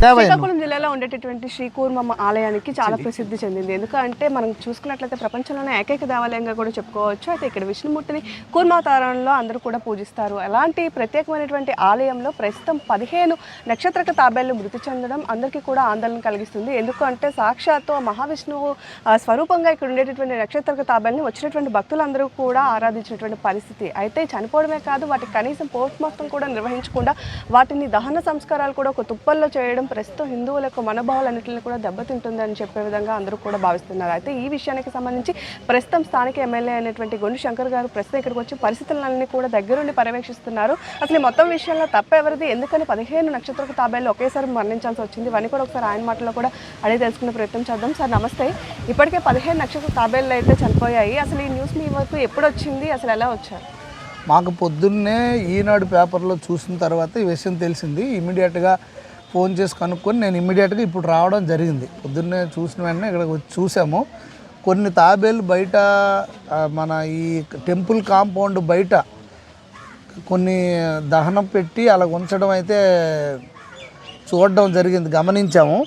శ్రీకాకుళం జిల్లాలో ఉండేటటువంటి శ్రీ కూర్మమ్మ ఆలయానికి చాలా ప్రసిద్ధి చెందింది. ఎందుకంటే మనం చూసుకున్నట్లయితే ప్రపంచంలోనే ఏకైక దేవాలయంగా కూడా చెప్పుకోవచ్చు. అయితే ఇక్కడ విష్ణుమూర్తిని కూర్మావతారంలో అందరూ కూడా పూజిస్తారు. అలాంటి ప్రత్యేకమైనటువంటి ఆలయంలో ప్రస్తుతం పదిహేను నక్షత్రక తాబేళ్ళు మృతి చెందడం అందరికీ కూడా ఆందోళన కలిగిస్తుంది. ఎందుకంటే సాక్షాత్తు మహావిష్ణువు స్వరూపంగా ఇక్కడ ఉండేటటువంటి నక్షత్రక తాబేల్ని వచ్చినటువంటి భక్తులందరూ కూడా ఆరాధించినటువంటి పరిస్థితి. అయితే చనిపోవడమే కాదు వాటికి కనీసం పోస్ట్ మార్టం కూడా నిర్వహించకుండా వాటిని దహన సంస్కారాలు కూడా ఒక తుప్పల్లో చేయడం ప్రస్తుతం హిందువుల యొక్క మనోభావాలన్నింటిని కూడా దెబ్బతింటుందని చెప్పే విధంగా అందరూ కూడా భావిస్తున్నారు. అయితే ఈ విషయానికి సంబంధించి ప్రస్తుతం స్థానిక ఎమ్మెల్యే అయినటువంటి గొండు శంకర్ గారు ప్రస్తుతం ఇక్కడికి వచ్చి పరిస్థితులన్నీ కూడా దగ్గరుండి పర్యవేక్షిస్తున్నారు. అసలు మొత్తం విషయంలో తప్పెవరిది ఎందుకని పదిహేను నక్షత్రకు తాబేళ్ళు ఒకేసారి మరణించాల్సి వచ్చింది? ఇవన్నీ కూడా ఒకసారి ఆయన మాటలో కూడా అడిగి తెలుసుకునే ప్రయత్నం చేద్దాం. సార్ నమస్తే. ఇప్పటికే పదిహేను నక్షత్ర తాబేళ్ళు అయితే చనిపోయాయి. అసలు ఈ న్యూస్ మీ వరకు ఎప్పుడు వచ్చింది? అసలు ఎలా వచ్చారు? మాకు పొద్దున్నే ఈనాడు పేపర్లో చూసిన తర్వాత ఈ విషయం తెలిసింది. ఇమీడియట్గా ఫోన్ చేసి కనుక్కొని నేను ఇమ్మీడియట్గా ఇప్పుడు రావడం జరిగింది. పొద్దున్నే చూసిన వెంటనే ఇక్కడ చూసాము. కొన్ని తాబేలు బయట మన ఈ టెంపుల్ కాంపౌండ్ బయట కొన్ని దహనం పెట్టి అలా ఉంచడం అయితే చూడడం జరిగింది గమనించాము.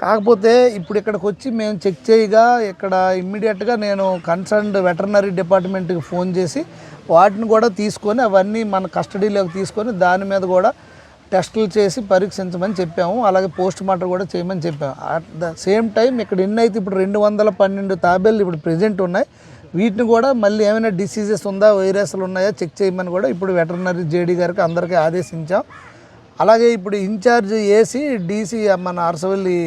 కాకపోతే ఇప్పుడు ఇక్కడికి వచ్చి మేము చెక్ చేయగా ఇక్కడ ఇమ్మీడియట్గా నేను కన్సర్న్డ్ వెటర్నరీ డిపార్ట్మెంట్కి ఫోన్ చేసి వాటిని కూడా తీసుకొని అవన్నీ మన కస్టడీలోకి తీసుకొని దాని మీద కూడా టెస్టులు చేసి పరీక్షించమని చెప్పాము. అలాగే పోస్ట్ మార్టం కూడా చేయమని చెప్పాము. అట్ ద సేమ్ టైం ఇక్కడ ఎన్ని అయితే ఇప్పుడు రెండు వందల పన్నెండు తాబేళ్ళు ఇప్పుడు ప్రెజెంట్ ఉన్నాయి. వీటిని కూడా మళ్ళీ ఏమైనా డిసీజెస్ ఉందా వైరస్లు ఉన్నాయా చెక్ చేయమని కూడా ఇప్పుడు వెటర్నరీ జేడీ గారికి అందరికీ ఆదేశించాం. అలాగే ఇప్పుడు ఇన్ఛార్జ్ ఏసీ డీసీ మన అరసవల్లి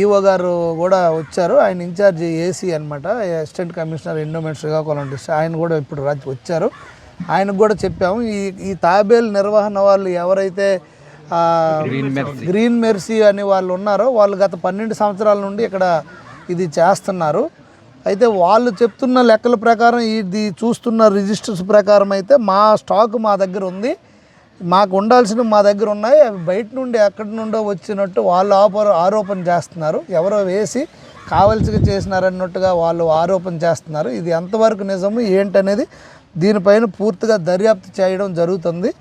ఈఓ గారు కూడా వచ్చారు. ఆయన ఇన్ఛార్జ్ ఏసీ అనమాట assistant commissioner endowment Srikakulam district ఆయన కూడా ఇప్పుడు వచ్చారు. ఆయనకు కూడా చెప్పాము. ఈ ఈ తాబేలు నిర్వహణ వాళ్ళు ఎవరైతే గ్రీన్ మెర్సీ అనే వాళ్ళు ఉన్నారో వాళ్ళు గత పన్నెండు సంవత్సరాల నుండి ఇక్కడ ఇది చేస్తున్నారు. అయితే వాళ్ళు చెప్తున్న లెక్కల ప్రకారం ఇది చూస్తున్న రిజిస్టర్స్ ప్రకారం అయితే మా స్టాక్ మా దగ్గర ఉంది. మాకు ఉండాల్సిన మా దగ్గర ఉన్నాయి. అవి బయట నుండి ఎక్కడి నుండో వచ్చినట్టు వాళ్ళు ఆపర ఆరోపణ చేస్తున్నారు. ఎవరో వేసి కావలసిగా చేసినారన్నట్టుగా వాళ్ళు ఆరోపణ చేస్తున్నారు. ఇది ఎంతవరకు నిజము ఏంటనేది దీనిపైన పూర్తిగా దర్యాప్తు చేయడం జరుగుతుంది.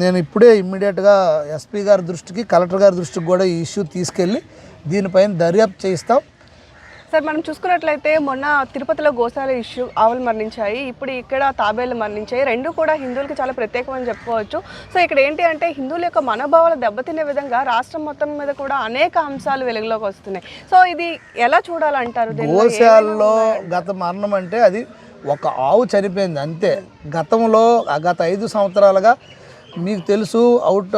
నేను ఇప్పుడే ఇమ్మీడియట్గా ఎస్పీ గారి దృష్టికి కలెక్టర్ గారి దృష్టికి కూడా ఈ ఇష్యూ తీసుకెళ్ళి దీనిపైన దర్యాప్తు చేయిస్తాం. సార్ మనం చూసుకున్నట్లయితే మొన్న తిరుపతిలో గోశాల ఇష్యూ ఆవులు మరణించాయి. ఇప్పుడు ఇక్కడ తాబేళ్ళు మరణించాయి. రెండు కూడా హిందువులకి చాలా ప్రత్యేకమని చెప్పుకోవచ్చు. సో ఇక్కడ ఏంటి అంటే హిందువుల యొక్క మనోభావాలు దెబ్బతినే విధంగా రాష్ట్రం మొత్తం మీద కూడా అనేక అంశాలు వెలుగులోకి వస్తున్నాయి. సో ఇది ఎలా చూడాలంటారు? గోశాలలో గత మరణం అంటే అది ఒక ఆవు చనిపోయింది అంతే. గతంలో ఆ గత ఐదు సంవత్సరాలుగా మీకు తెలుసు అవుట్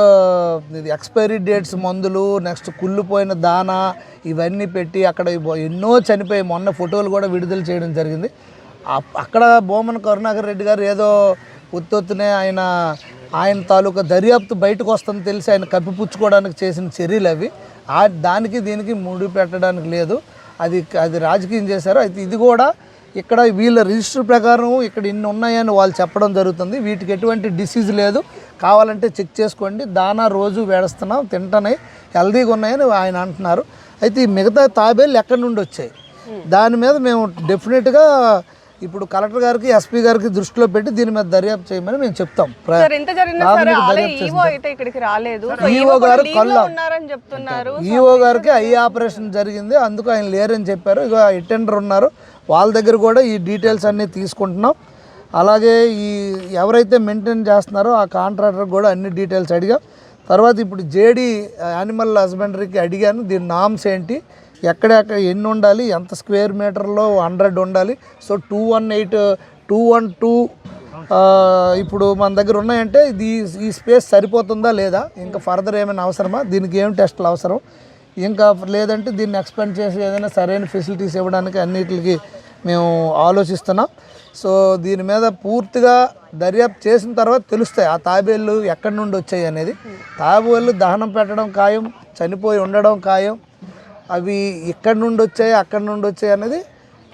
ఇది ఎక్స్పైరీ డేట్స్ మందులు నెక్స్ట్ కుళ్ళిపోయిన దానా ఇవన్నీ పెట్టి అక్కడ ఎన్నో చనిపోయి మొన్న ఫోటోలు కూడా విడుదల చేయడం జరిగింది. అక్కడ బోమన్ కరుణాకర్ రెడ్డి గారు ఏదో ఉత్తొత్తునే ఆయన ఆయన తాలూకా దర్యాప్తు బయటకు వస్తుందని తెలిసి ఆయన కప్పిపుచ్చుకోవడానికి చేసిన చర్యలు అవి. దానికి దీనికి ముడి పెట్టడానికి లేదు. అది అది రాజకీయం చేశారు. అయితే ఇది కూడా ఇక్కడ వీళ్ళ రిజిస్టర్ ప్రకారం ఇక్కడ ఇన్ని ఉన్నాయని వాళ్ళు చెప్పడం జరుగుతుంది. వీటికి ఎటువంటి డిసీజ్ లేదు. కావాలంటే చెక్ చేసుకోండి. దానా రోజు వేడుస్తున్నాం. తింటున్నాయి హెల్దీగా ఉన్నాయని ఆయన అంటున్నారు. అయితే ఈ మిగతా తాబేళ్ళు ఎక్కడి నుండి వచ్చాయి? దాని మీద మేము డెఫినెట్గా ఇప్పుడు కలెక్టర్ గారికి ఎస్పీ గారికి దృష్టిలో పెట్టి దీని మీద దర్యాప్తు చేయమని మేము చెప్తాం. కూడా గారు ఈఓ గారికి ఐ ఆపరేషన్ జరిగింది. అందుకు ఆయన లేరని చెప్పారు. ఇక అటెండర్ ఉన్నారు. వాళ్ళ దగ్గర కూడా ఈ డీటెయిల్స్ అన్నీ తీసుకుంటున్నాం. అలాగే ఈ ఎవరైతే మెయింటైన్ చేస్తున్నారో ఆ కాంట్రాక్టర్ కూడా అన్ని డీటెయిల్స్ అడిగాం. తర్వాత ఇప్పుడు జేడీ యానిమల్ హస్బెండరీకి అడిగాను. దీని నామ్స్ ఏంటి? ఎక్కడెక్కడ ఎన్ని ఉండాలి ఎంత స్క్వేర్ మీటర్లో హండ్రెడ్ ఉండాలి. So two one eight two one two ఇప్పుడు మన దగ్గర ఉన్నాయంటే ఇది ఈ స్పేస్ సరిపోతుందా లేదా? ఇంకా ఫర్దర్ ఏమైనా అవసరమా? దీనికి ఏం టెస్టులు అవసరం? ఇంకా లేదంటే దీన్ని ఎక్స్పెండ్ చేసి ఏదైనా సరైన ఫెసిలిటీస్ ఇవ్వడానికి అన్నిటికి మేము ఆలోచిస్తున్నాం. సో దీని మీద పూర్తిగా దర్యాప్తు చేసిన తర్వాత తెలుస్తాయి ఆ తాబేళ్ళు ఎక్కడి నుండి వచ్చాయి అనేది. తాబేళ్ళు దహనం పెట్టడం ఖాయం చనిపోయి ఉండడం ఖాయం అవి ఎక్కడి నుండి వచ్చాయి అక్కడి నుండి వచ్చాయి అనేది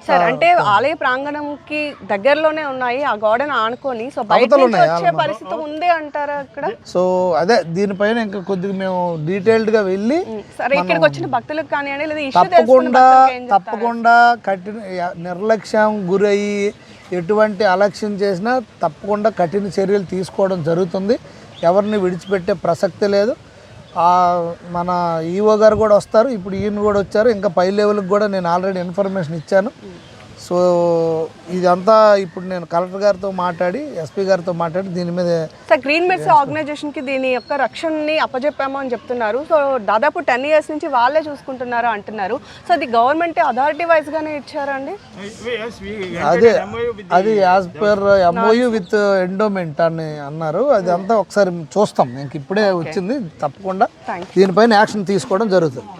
సార్ అంటే ఆలయ ప్రాంగణంకి దగ్గరలోనే ఉన్నాయి ఆ గోడను ఆనుకొని సో బయట నుంచి వచ్చే పరిస్థితి ఉంది అంటారా అక్కడ సో అదే దీనిపైన ఇంకా కొద్దిగా మేము డీటెయిల్డ్గా వెళ్ళి సరే ఇక్కడికి వచ్చిన భక్తులకు కానివ్వండి లేదా తప్పకుండా తప్పకుండా కఠిన నిర్లక్ష్యం గురయ్యి ఎటువంటి అలక్ష్యం చేసినా తప్పకుండా కఠిన చర్యలు తీసుకోవడం జరుగుతుంది. ఎవరిని విడిచిపెట్టే ప్రసక్తి లేదు. మన ఈఓ గారు కూడా వస్తారు ఇప్పుడు ఈయన కూడా వచ్చారు ఇంకా పై లెవెల్కి కూడా నేను ఆల్రెడీ ఇన్ఫర్మేషన్ ఇచ్చాను. సో ఇదంతా ఇప్పుడు నేను కలెక్టర్ గారితో మాట్లాడి ఎస్పీ గారితో మాట్లాడి దీని మీద సార్ గ్రీన్ మెట్స్ ఆర్గనైజేషన్కి దీని యొక్క రక్షణని అప్పజెప్పాము అని చెప్తున్నారు. సో దాదాపు టెన్ ఇయర్స్ నుంచి వాళ్ళే చూసుకుంటున్నారు అంటున్నారు. సో అది గవర్నమెంట్ అథారిటీ వైజ్ గానే ఇచ్చారండి అదే అది as per MOU with endowment అని అన్నారు. అది అంతా ఒకసారి చూస్తాం. ఇంక ఇప్పుడే వచ్చింది. తప్పకుండా దీనిపైన యాక్షన్ తీసుకోవడం జరుగుతుంది.